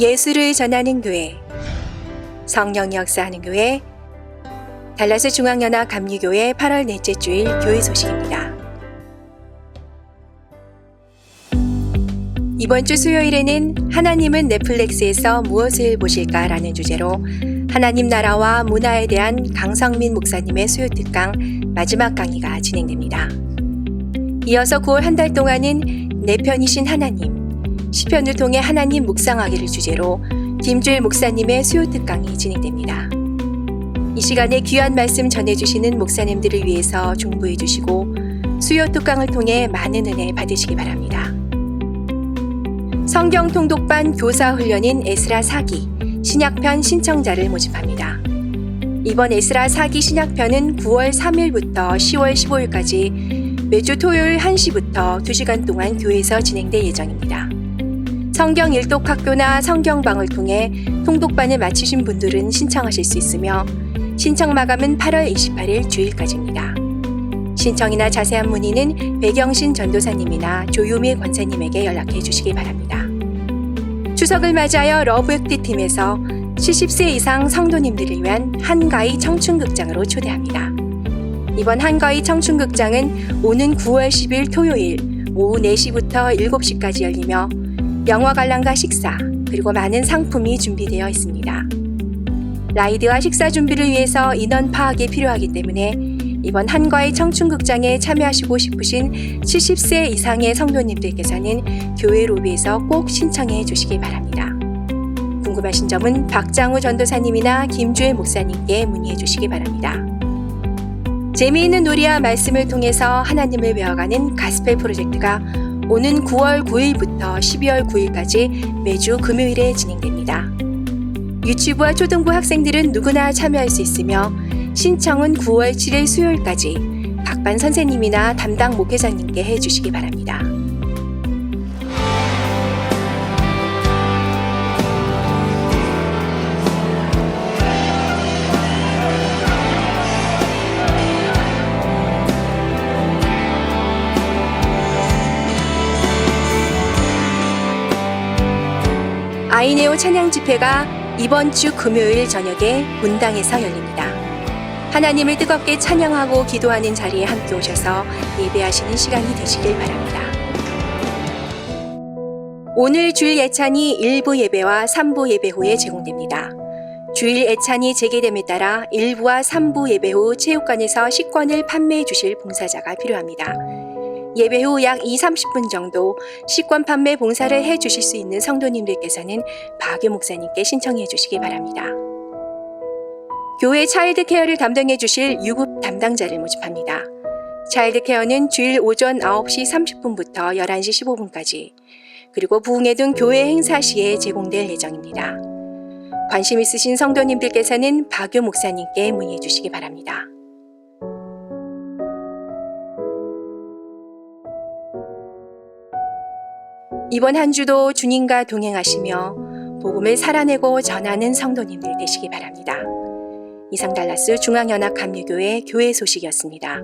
예수를 전하는 교회, 성령 역사하는 교회, 달라스 중앙연합 감리교회 8월 넷째 주일 교회 소식입니다. 이번 주 수요일에는 하나님은 넷플릭스에서 무엇을 보실까라는 주제로 하나님 나라와 문화에 대한 강성민 목사님의 수요 특강 마지막 강의가 진행됩니다. 이어서 9월 한 달 동안은 내 편이신 하나님, 시편을 통해 하나님 묵상하기를 주제로 김주일 목사님의 수요 특강이 진행됩니다. 이 시간에 귀한 말씀 전해주시는 목사님들을 위해서 중보해 주시고 수요 특강을 통해 많은 은혜 받으시기 바랍니다. 성경 통독반 교사 훈련인 에스라 사기 신약편 신청자를 모집합니다. 이번 에스라 사기 신약편은 9월 3일부터 10월 15일까지 매주 토요일 1시부터 2시간 동안 교회에서 진행될 예정입니다. 성경 일독 학교나 성경방을 통해 통독반을 마치신 분들은 신청하실 수 있으며 신청 마감은 8월 28일 주일까지입니다. 신청이나 자세한 문의는 배경신 전도사님이나 조유미 권사님에게 연락해 주시기 바랍니다. 추석을 맞이하여 러브액트 팀에서 70세 이상 성도님들을 위한 한가위 청춘극장으로 초대합니다. 이번 한가위 청춘극장은 오는 9월 10일 토요일 오후 4시부터 7시까지 열리며 영화 관람과 식사 그리고 많은 상품이 준비되어 있습니다. 라이드와 식사 준비를 위해서 인원 파악이 필요하기 때문에 이번 한과의 청춘극장에 참여하시고 싶으신 70세 이상의 성도님들께서는 교회 로비에서 꼭 신청해 주시기 바랍니다. 궁금하신 점은 박장우 전도사님이나 김주혜 목사님께 문의해 주시기 바랍니다. 재미있는 놀이와 말씀을 통해서 하나님을 배워가는 가스펠 프로젝트가 오는 9월 9일부터 12월 9일까지 매주 금요일에 진행됩니다. 유치부와 초등부 학생들은 누구나 참여할 수 있으며 신청은 9월 7일 수요일까지 각반 선생님이나 담당 목회자님께 해주시기 바랍니다. 아이네오 찬양 집회가 이번 주 금요일 저녁에 문당에서 열립니다. 하나님을 뜨겁게 찬양하고 기도하는 자리에 함께 오셔서 예배하시는 시간이 되시길 바랍니다. 오늘 주일 예찬이 1부 예배와 3부 예배 후에 제공됩니다. 주일 예찬이 재개됨에 따라 1부와 3부 예배 후 체육관에서 식권을 판매해 주실 봉사자가 필요합니다. 예배 후 약 2, 30분 정도 식권 판매 봉사를 해 주실 수 있는 성도님들께서는 박유 목사님께 신청해 주시기 바랍니다. 교회 차일드 케어를 담당해 주실 유급 담당자를 모집합니다. 차일드 케어는 주일 오전 9시 30분부터 11시 15분까지 그리고 부흥회 등 교회 행사 시에 제공될 예정입니다. 관심 있으신 성도님들께서는 박유 목사님께 문의해 주시기 바랍니다. 이번 한 주도 주님과 동행하시며 복음을 살아내고 전하는 성도님들 되시기 바랍니다. 이상 달라스 중앙연합 감리교회 교회 소식이었습니다.